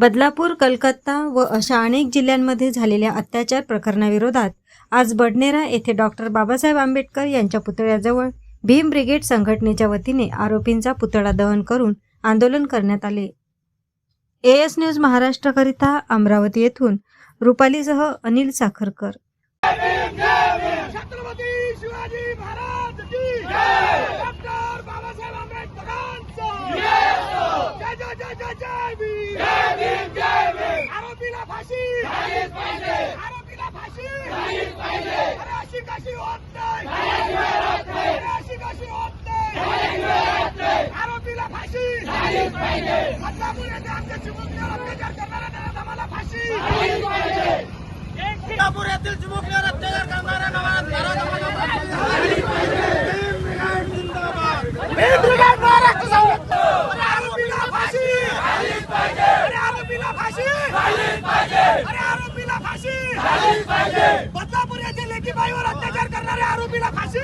बदलापूर कलकत्ता व अशा अनेक जिल्ह्यांमध्ये झालेल्या अत्याचार प्रकरणाविरोधात आज बडनेरा येथे डॉक्टर बाबासाहेब आंबेडकर यांच्या पुतळ्याजवळ भीम ब्रिगेड संघटनेच्या वतीने आरोपींचा पुतळा दहन करून आंदोलन करण्यात आले. ए एस न्यूज महाराष्ट्रकरिता अमरावती येथून रुपालीसह अनिल साखरकर. आरोपीला फाशी आरोपीला फाशी अरे अशी कशी होत नाही अरे अशी कशी होत नाही आरोपीला फाशी बदलापूर येथे आमच्या चिमुकल्यावर अत्याचार करणाऱ्या आम्हाला फाशी बदलापूर येथील चिमुकल्यावर अत्याचार करणाऱ्या महाराष्ट्र संघ अरे आरोपीला फाशी अरे आरोपीला फाशी! अरे आरोपीला फाशी! बदलापूर येथे लेखी बाईवर अत्याचार करणाऱ्या आरोपीला फाशी!